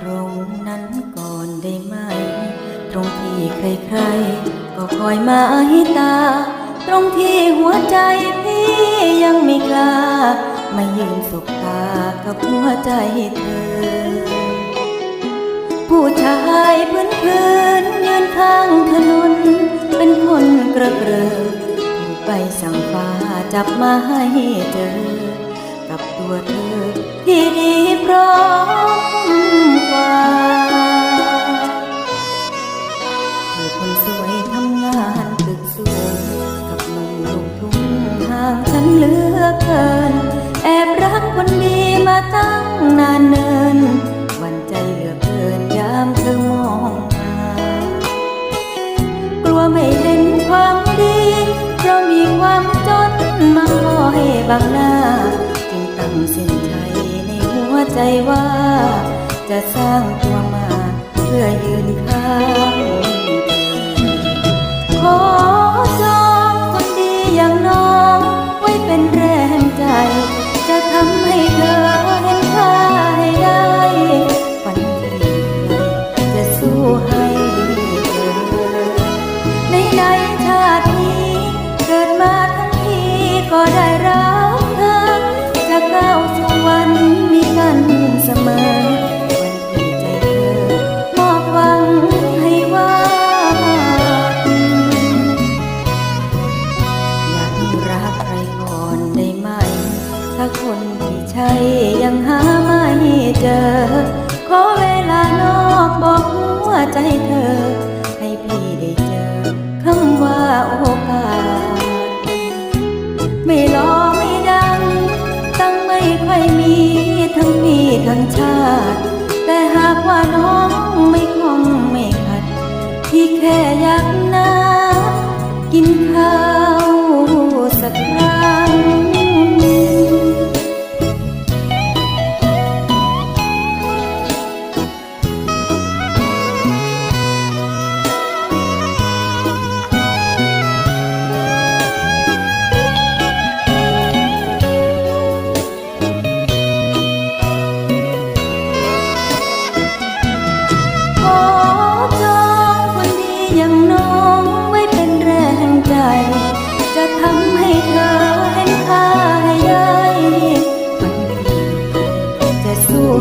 ตรงนั้นก่อนได้ไหม ตรงที่ใครๆ ก็คอยมาให้ตา ตรงที่หัวใจพี่ยังไม่กล้า ไม่ยืนสบตากับหัวใจเธอ ผู้ชายพื้นพื้นยืนข้างถนน เป็นคนกระเกริกไปสั่งฟ้าจับมาให้เจอกับตัวเธอที่ดีพร้อม คนสวยทำงานตึกสูงกับหนุ่มลูกทุ่งห่างฉันเหลือเกิน แอบรักคนดีมาตั้งนานเนินวันใจเหลือเกินยามเธอมองมากลัวไม่เห็นความดี เพราะมีความจนมาคอยบังหน้า จึงตั้งเส้นชัยในหัวใจว่า จะสร้างตัวมาเพื่อยืนข้าง เยังหาไม่เจอ ขอเวลานอกบอกหัวใจเธอ ให้พี่ได้เจอคำว่าโอกาส ไม่รอไม่ดัง ตั้งไม่ค่อยมีทั้งพี่ทั้งชาติ แต่หากว่าน้องไม่คงไม่ขัดพี่แค่อยากนัด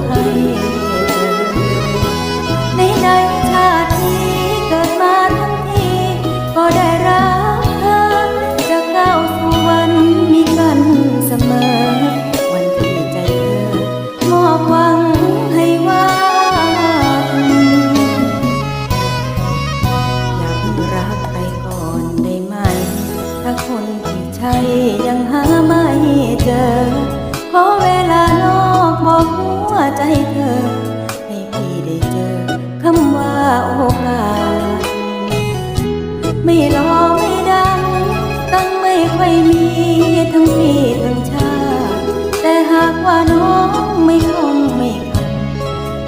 ให้ในในชาตินี้เกิดมาทั้งทีก็ได้รักเธอจะก้าวสู่วันมีกันเสมอ วันที่ใจเธอมอบหวังให้ว่าอยากรักใครก่อนได้ไหมถ้าคนที่ใช่ยังหา ใจเธอ ให้พี่ได้เจอคำว่าโอกาสไม่รอไม่ดัง ตั้งไม่ค่อยมีทั้งพี่ทั้งชา แต่หากว่าน้องไม่คงไม่คัน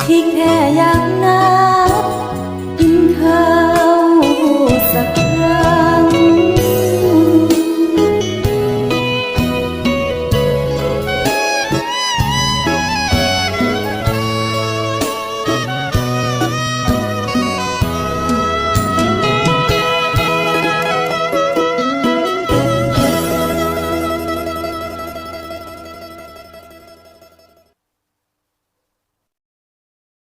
พี่แค่อยากนา